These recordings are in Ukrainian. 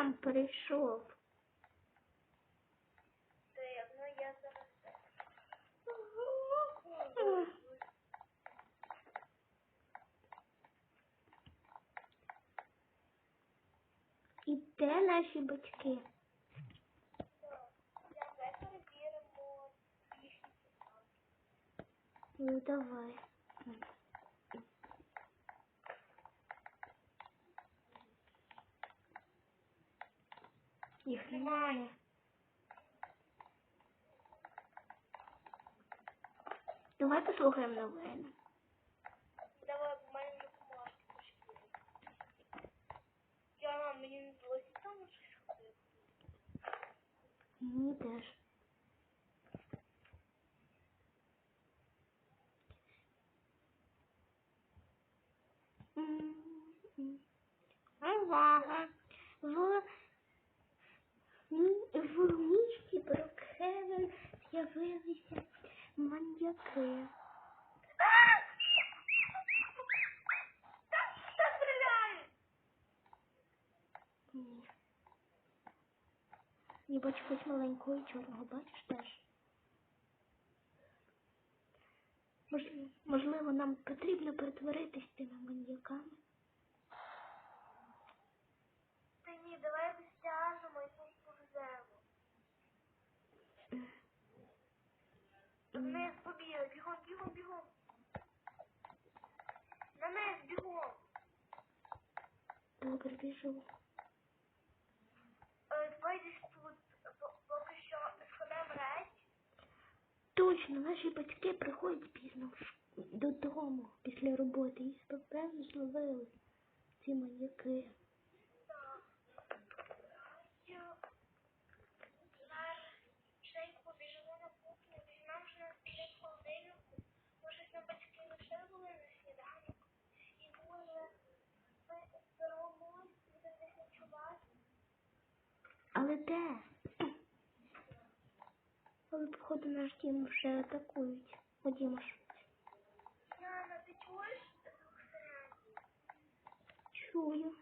там перейшов. Ти, ну я зараз. І де наші батьки? Давай перевіримо їхні писанки. Ну давай. Їх немає. Давай послухаємо новини. Давай, в мене вже бумажки пішли. Я мам, мені не здалося там щось ходити. Мені теж. М-м-м. Увага! В, мі- в місті Брокхевен з'явилися стріляє! Ні. Бачу хоч маленького і чорного, бачиш теж? Можливо, нам потрібно перетворитись тими маньяками. Та ні, давай розтяжемо і повземо. Вниз побігли, бігом, бігом, бігом. На низ, бігом. Добре, біжу. Е, Давай десь тут, по- поки що сходимо речі. Точно, наші батьки приходять пізно додому після роботи і певно зловили ці маньяки. Я зараз швидко побіжимо на кухню, візьмемо, що нас біля холодильнику. Може, нам батьки лише були на сніданок. І може, ми здоровимось, будемо десь ночувати. Але де? Але, походу, наш дім вже атакують. Ходімо ж. Яна, ти чуєш? Чую.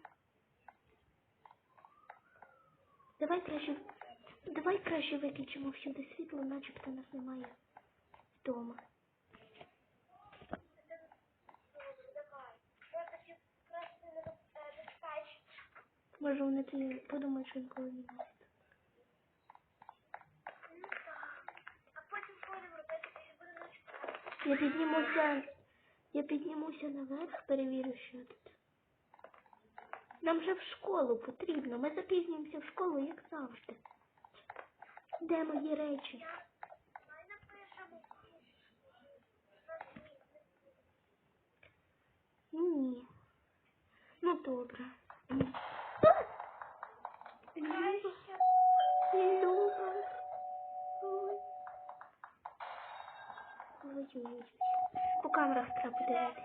Давай краще, давай краще виключимо всюди світло, начебто нас немає вдома. Добре, давай. Я тоді краще не безпечно. Може вони тоді подумають, що ніколи не нас. Ну так. А потім что робити, не буде. Я піднімуся, я піднімуся наверх, перевірю, що тут. Нам же в школу потрібно. Ми запізнюємося в школу, як завжди. Де мої речі? Давай напишемо. Ні. Ну добре. М. Люба, Люба. Ой. Ой-ой-ой. По камерах треба подивитись.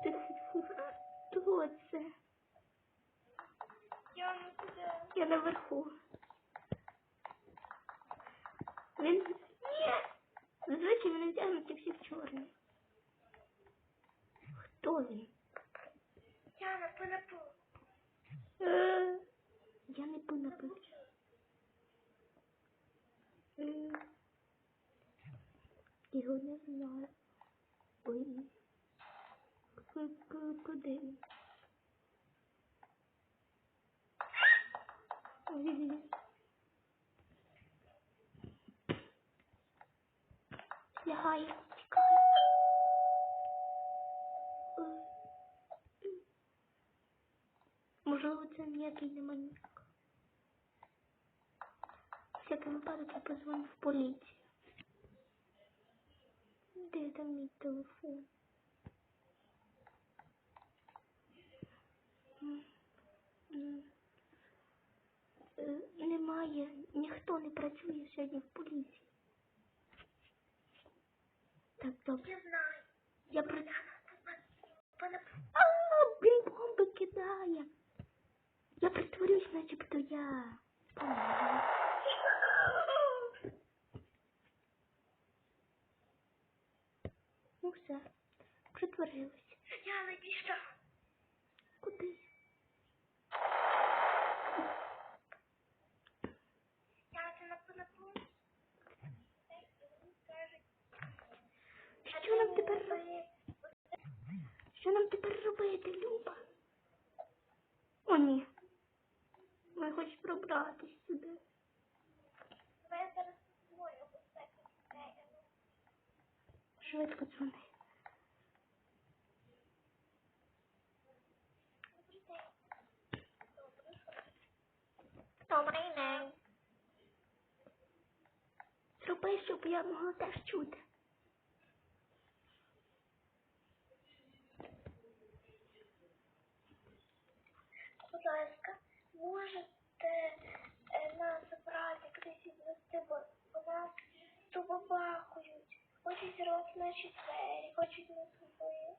Хто- Хто це? Яна, куди? Я наверху. Він. Ні! Зазвичай вони втягнуті всі в чорне. Хто він? Яна, понапу. Е, Я не понапив. Е, Його не знаю. Ой. Ку- ку- Куди він? Ой. Тікає. Ой. Можливо, це ніякий не маньяк. Всякий випадок я позвоню в поліцію. Де там мій телефон? Е, Немає, ніхто не працює сьогодні в поліції. Добре. Я знаю. Я працюю. Понапу. А, він бомби кидає. Я притворюсь, начебто я. Ну все, притворилась. Я що? Şuraya kapatıyorum. Domainem. Super, super, amor, tá chuta. Зірвати наші двері, хочуть нас вбити.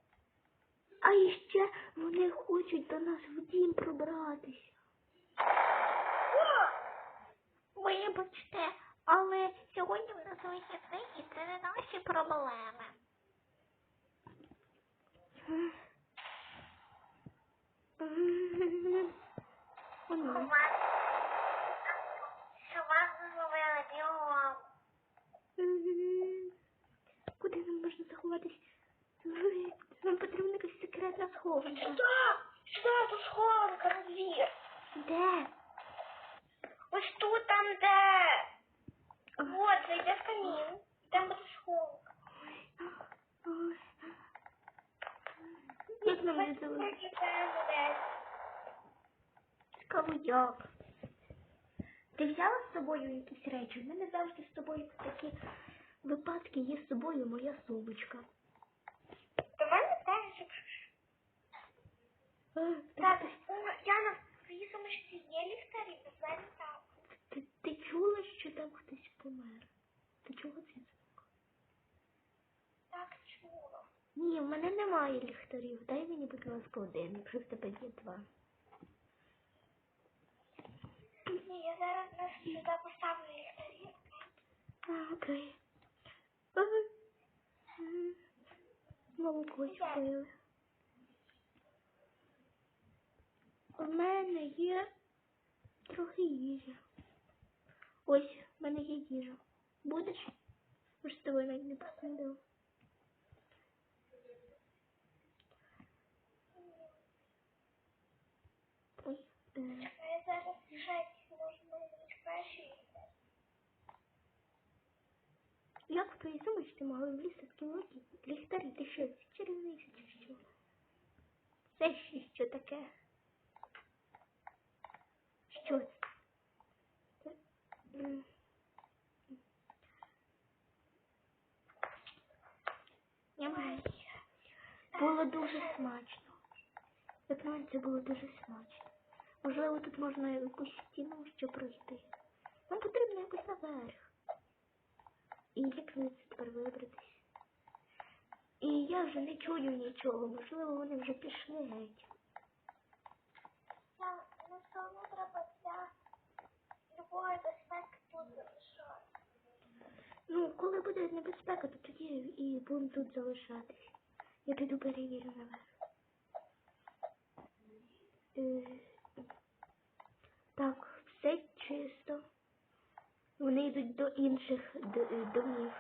А іще вони хочуть до нас в дім пробратися. Вибачте, але сьогодні в нас вихідний і це не наші проблеми. О, ні. Вас, вас зловили бігом. Куди нам можна заховатись? Нам потрібна якась секретна схованка. Сюди, сюди, тут схованка на двір. Де? Ось тут, там, де. Вот, зайди в камін. Там буде схованка. Як нам не залишити? Цікаво, як? Ти взяла з собою якісь речі? У мене завжди з собою такі випадки є з собою моя сумочка. До мене теж. Так, Яна, в твоїй сумочці є ліхтарі, без мене так. Ти, ти чула, що там хтось помер? Ти чула цей звук? Так чула. Ні, в мене немає ліхтарів. Дай мені, будь ласка, один, якщо в тебе є два. Ні, я зараз нас сюди поставлю ліхтарі. А, окей. М. Молоко спили. У мене є трохи їжі. Ось, в мене є їжа. Будеш? Ми ж з тобою навіть не поснідали. Ой, е, я зараз шесть можу бути краще. Як в твоїй сумочці могли влізти великі ліхтарі? Ти що, чарівниця чи що? Це ще що таке? Що це? Було дуже смачно. Як це було дуже смачно. Можливо, тут можна якусь стіну ще пройти. Нам потрібно якось наверх. І як звідси тепер вибратись? І я вже не чую нічого. Можливо, вони вже пішли геть. Я ну все треба для любої безпеки тут залишати. Ну, коли буде небезпека, то тоді і будемо тут залишатись. Я піду перевірю наверх. Е, Так, все чисто. Вони йдуть до інших домів.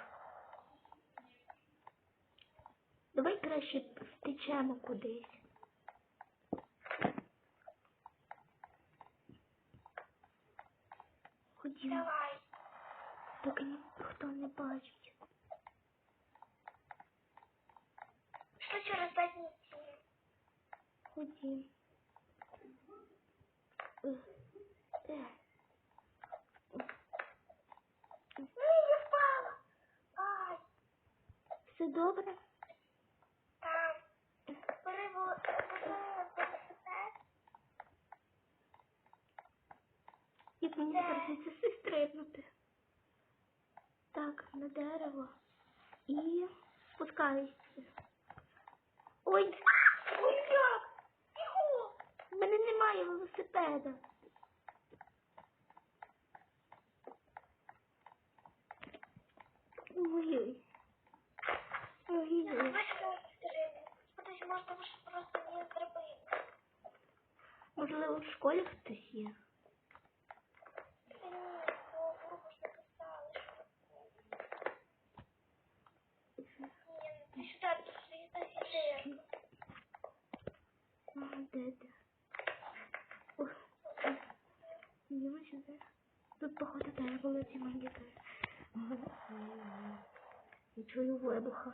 Давай краще втечемо кудись. Ходімо, Давай. поки ніхто не бачить. Що через задній стіни? Ходім. Е, е. Ні, я впала. Ай, Все добре? Так. Як мені звідси стрибнути? Так, на дерево. І спускаюся. Ой, Ой, як? Бігу. в мене немає велосипеда. Ой-ой. Ой-ой. Давай сюди стрибни. Подожди, може, тому що просто не зробити. Можливо, в школі хтось є. Та ні, бо грубо ж написали, що... Ні, ну ти сюди, тут стоїть сидирка. А, де, де? Ух, Йдемо сюди. Тут, походу, дерево на ці магніки. Я чую вибуха.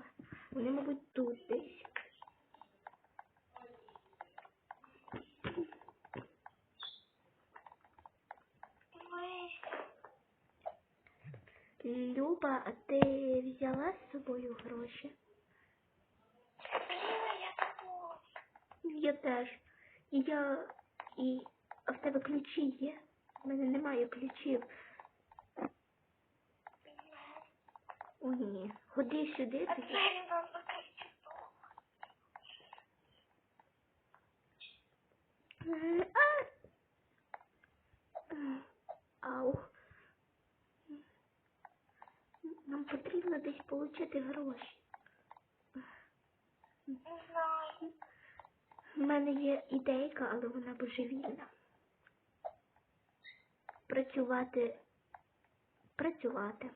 Вони, мабуть, тут десь. Люба, а ти взяла з собою гроші? Я теж. І я. І. А в тебе ключі є? У мене немає ключів. О, ні. Ходи сюди, А! Е, Ау. Нам потрібно десь отримати гроші. Не знаю. У мене є ідейка, але вона божевільна. Працювати. Працювати.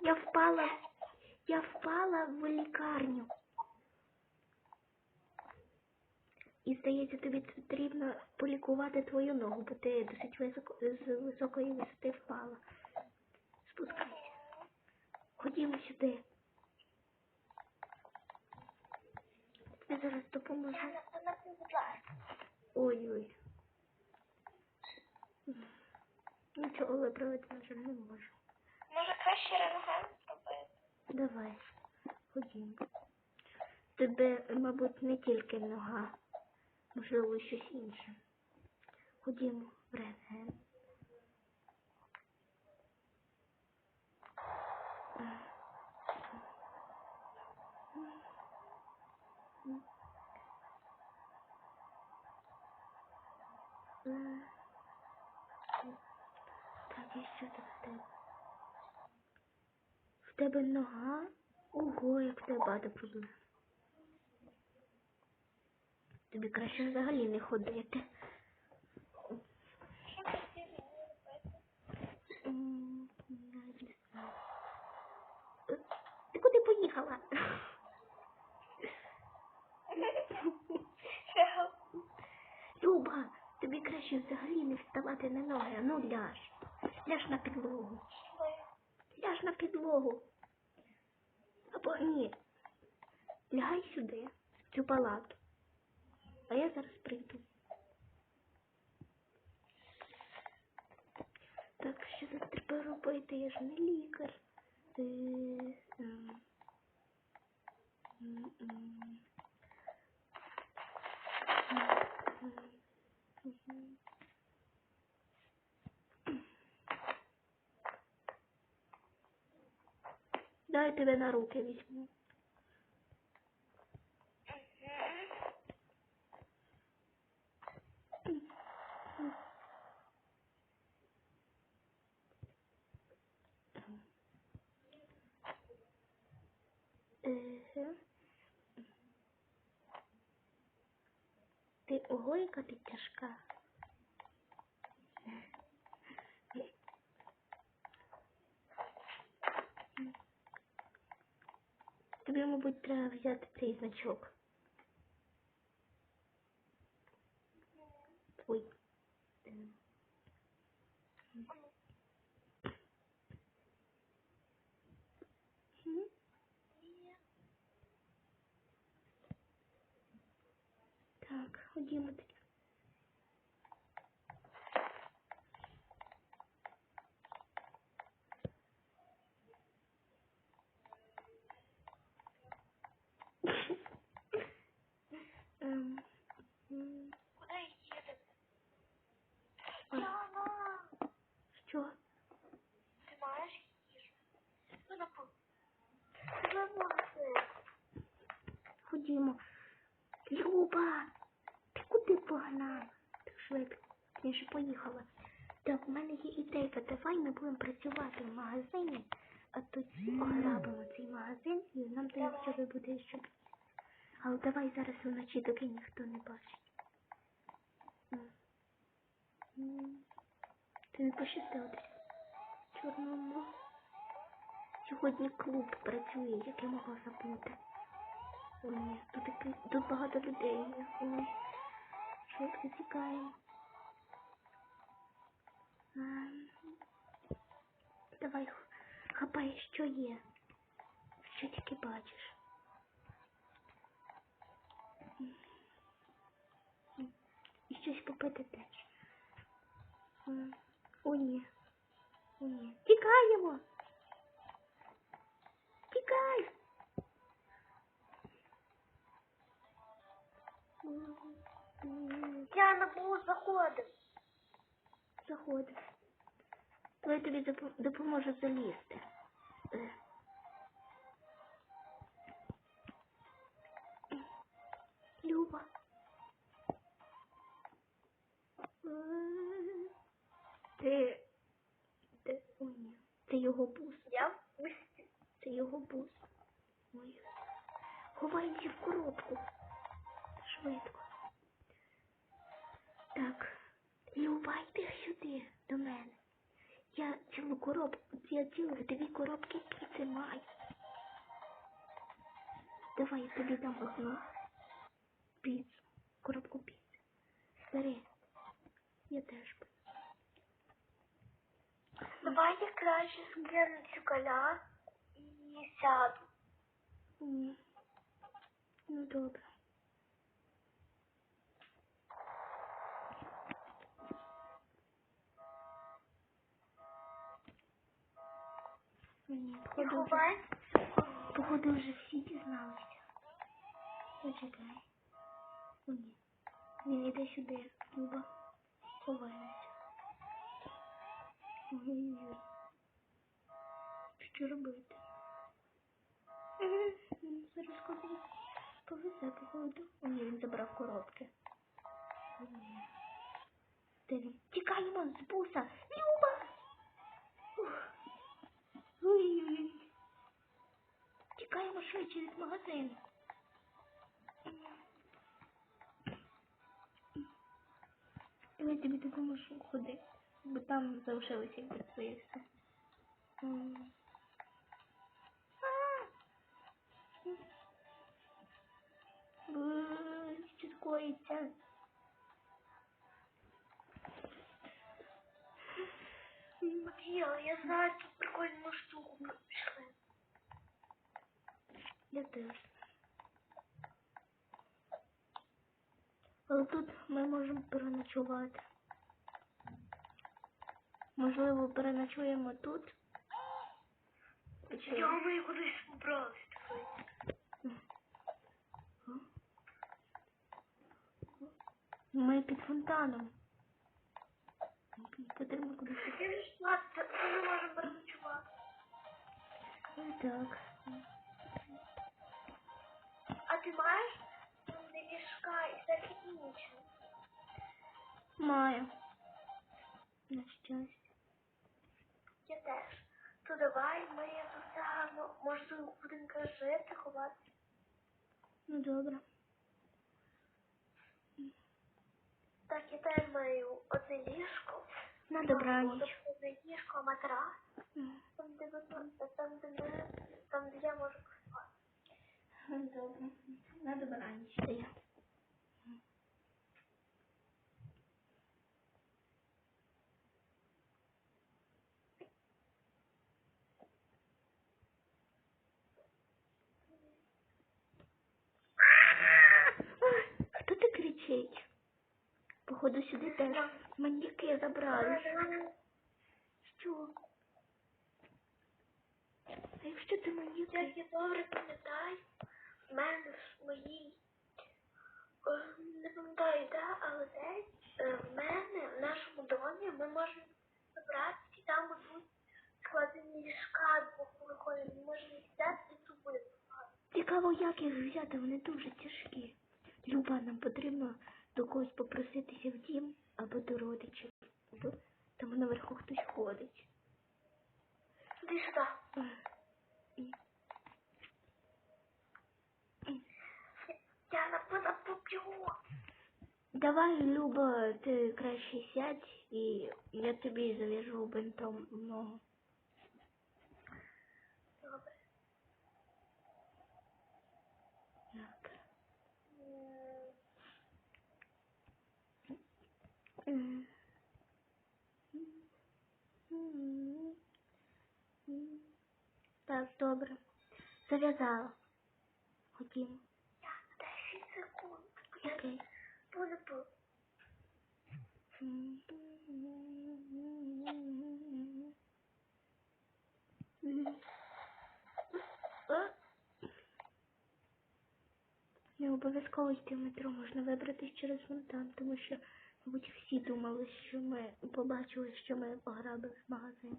Я впала. Я впала в лікарню. І здається, тобі потрібно полікувати твою ногу, бо ти досить високо з високої висоти впала. Спускайся. Ходімо сюди. Я зараз допоможу. Ой-ой. Нічого виправити, на жаль, не можу. Може краще рентген зробити? Давай, ходімо. Тебе, мабуть, не тільки нога, можливо, щось інше. Ходімо в рентген. Так, і що тут в тебе? В тебе нога? Ого, як в тебе багато проблем. Тобі краще взагалі не ходити. Ти куди поїхала? Люба, тобі краще взагалі не вставати на ноги, а ну ляж. Ляж на підлогу. Ляж на підлогу. Або ні. Лягай сюди, в цю палату. А я зараз прийду. Так, що тут треба робити? Я ж не лікар. Ти... Дай тебе на руки візьму. Ти ого, ти тяжка. Тобі, мабуть, треба взяти цей значок. Ой. Е. Мгм. Так, ходімо тоді. Ем, м, Куди їдете? Ой. Яна, Що? ти маєш їжу? Ну, напевно. Вибухи. Ходімо. Люба, ти куди погнала? Так швидко. Я ж поїхала. Так, в мене є ідейка. Давай ми будемо працювати в магазині, а тоді ограбимо цей магазин і нам треба буде щоб. Але давай зараз вночі, доки ніхто не бачить. Ти не пощастило десь. Чорному. Сьогодні клуб працює, як я могла забути. Ой, тут, тут багато людей. Ой, швидко тікаємо. Ем, Давай, хапай, що є. Що тільки бачиш. І щось попити теж. О, ні. О, ні. Тікаємо. Тікай. Я на бус заходив. Заходиш. То я тобі допо- допоможу залізти. Е. Люба. Ти. Ти. О, ні. Це його бус. Я. Це його бус. Ой. Ховаємося в коробку. Я цілу дві коробки піци маю. Давай я тобі дам одну піцу, коробку піци. Бери. Я теж би. Давай я краще скину цю коляску і сяду. Ні. Ну добре. Він іде сюди, Люба. Ховаємося. Ой-ой-ой. Що робити? М, Зараз куди повезе, походу. О, ні, він забрав коробки. Де він? Тікаємо з буса! Люба! Ой-ой-ой. Тікаємо швидше від магазину. Давай тобі допоможу ходи, бо там залишилося якби своє все. Що коїться? Матвія, я знаю цю прикольну штуку. Пішли. Я теж. Але тут ми можемо переночувати. Можливо, переночуємо тут. Я ми кудись побралися. Ми під фонтаном. Потрібно кудись. Я вже шла, це ми можемо переночувати. Так. А ти маєш всяке інше? Маю. На щастя. Я теж. То давай ми тут гарно, може будемо жити, ховати. Ну добре. Так, я теж маю одне ліжко. На добраніч. Тобто Одне ліжко, матрас. Там, де ви, там, де ми, там, де я можу поспати. Добре. На добраніч. Та я. Хто ти кричить? Походу сюди теж маньяки забрали. Що? А якщо це маньяки? Як я добре пам'ятаю, в мене в моїй, е, не пам'ятаю, де, але десь в мене, в нашому домі, ми можемо забрати, і там будуть складені ліжка двохповерхові, ми можемо взяти і буде. Цікаво, як їх взяти, вони дуже тяжкі. Люба, нам потрібно до когось попроситися в дім або до родичів. Бо Там наверху хтось ходить. Іди сюди. Ах, і- і- Я напевно поп'ю. Давай, Люба, ти краще сядь і я тобі зав'яжу бинтом ногу. Так, добре. Зав'язала. Ходімо. Так, 10 секунд. Окей. буду Не обов'язково йти в метро, можна вибратись через фонтан, тому що, мабуть, всі думали, що ми побачили, що ми пограбили магазин.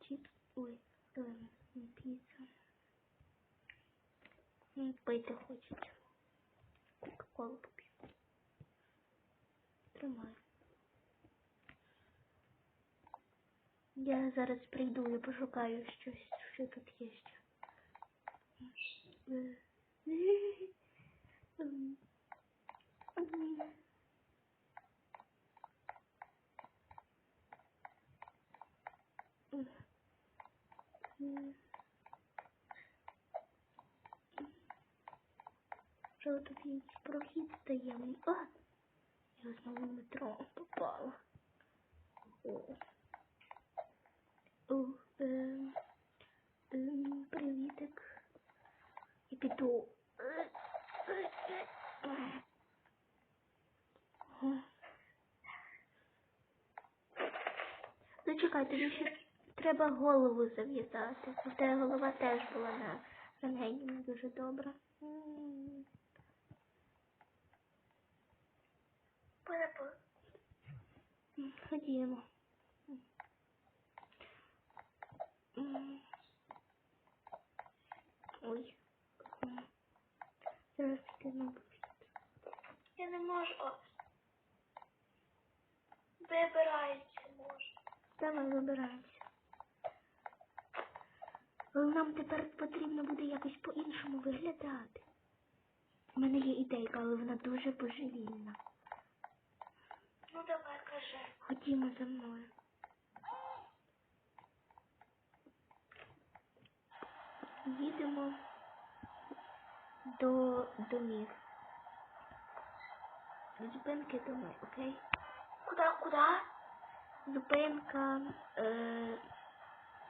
Чіпс, ой, піца. Пити хочуть. Кока-колу поп'ю. Тримай. Я зараз прийду і пошукаю щось, що тут є ще. Е. Що тут є прохід таємний? А! Я знову в метро попала. О. О, ем, ем, привітик. Я піду. Е, е, е, е. О. Зачекай, треба голову зав'язати. У тебе голова теж була на ранені не дуже добра. Ходімо. Ой. Зараз підемо. Я не можу. О. Може. Давай вибираємося. Але нам тепер потрібно буде якось по-іншому виглядати. У мене є ідейка, але вона дуже божевільна. Ну давай, кажи. Ходімо за мною. Їдемо до домів. Зупинки доми, окей? Куда, куда? Зупинка. Е...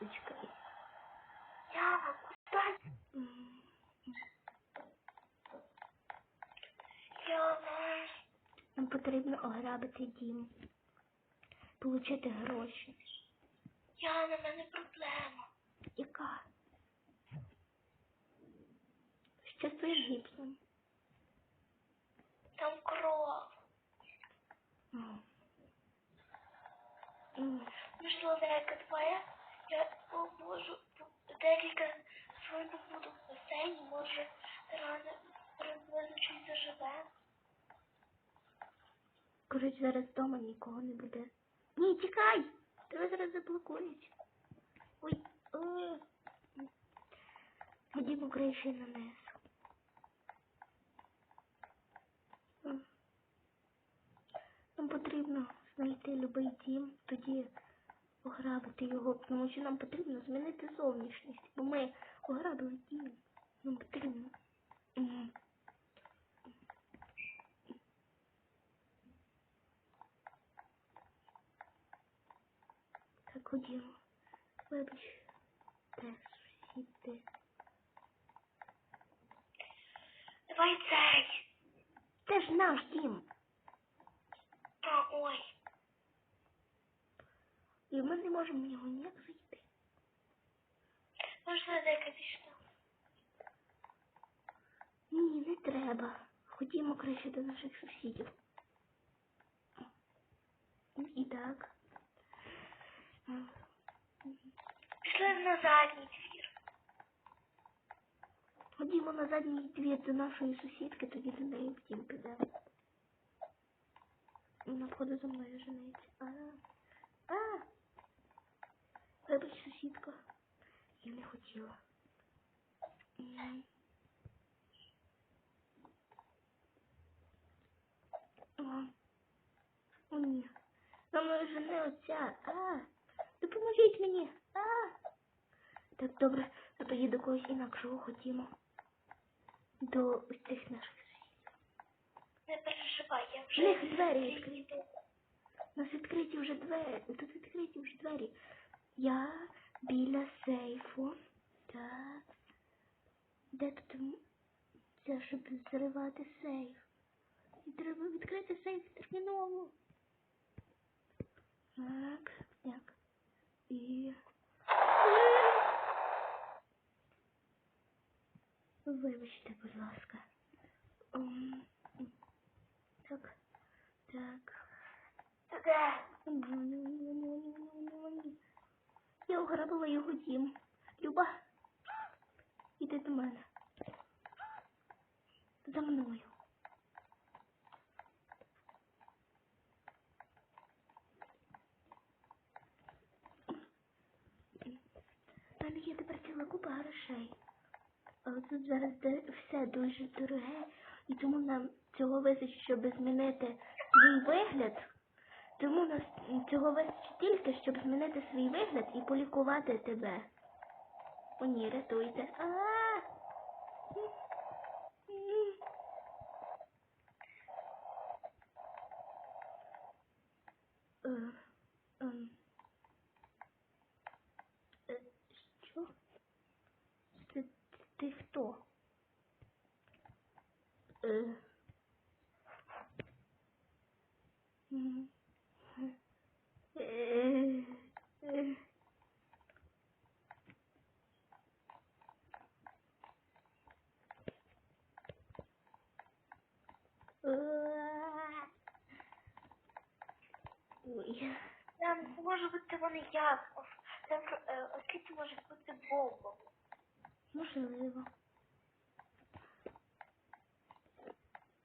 Чекай. Яна, куда? Нам потрібно ограбити дім. Получити гроші. Яна, в мене проблема. Яка? Що з твоїм гіпсом? Твоя. Я можу декілька хвилин буду в басейні, може рано приблизно чуть заживе. Коротше, зараз вдома нікого не буде. Ні, тікай! Тебе зараз заблокують. Ой, о. Ходімо криші на низ. Нам потрібно знайти любий дім, тоді ограбити його, тому що нам потрібно змінити зовнішність, бо ми ограбили дім. Нам потрібно. Так, ходімо. Вибач, де сусіди. Давай цей. Це ж наш дім. Та ой. І ми не можемо в нього ніяк зайти. Можна дека пішла. Ні, не треба. Ходімо краще до наших сусідів. І так. Пішли на задній двір. Ходімо на задній двір до нашої сусідки, тоді до неї в дім підемо. Вона входить за мною жениться. А, а. Вибач, сусідка. Я не хотіла. О, ні. За мною жени оця. А, допоможіть мені. А. Так, добре, а тоді до когось інакшого ходімо. До ось цих наших сусідів. Не переживай, я вже них двері відкриті. У нас відкриті вже двері. Тут відкриті вже двері. Я біля сейфу. Так. Де тут це, щоб зривати сейф? І треба відкрити сейф терміново. Так, так. І. Вибачте, будь ласка. Ем, Так, так. Я ограбила його дім. Люба, іди до мене. За мною. Мене є тепер ціла купа грошей. Але тут зараз все дуже дороге, і тому нам цього вистачить, щоб змінити свій вигляд. Тому нас цього вистачить тільки, щоб змінити свій вигляд і полікувати тебе. О, ні, рятуйте. А! Е, ем. Е, Що? Ти, ти хто? Е. М. Е. Е. Уа. Ой. Там може бути вони як. Е, оскільки може бути бомба. Можливо.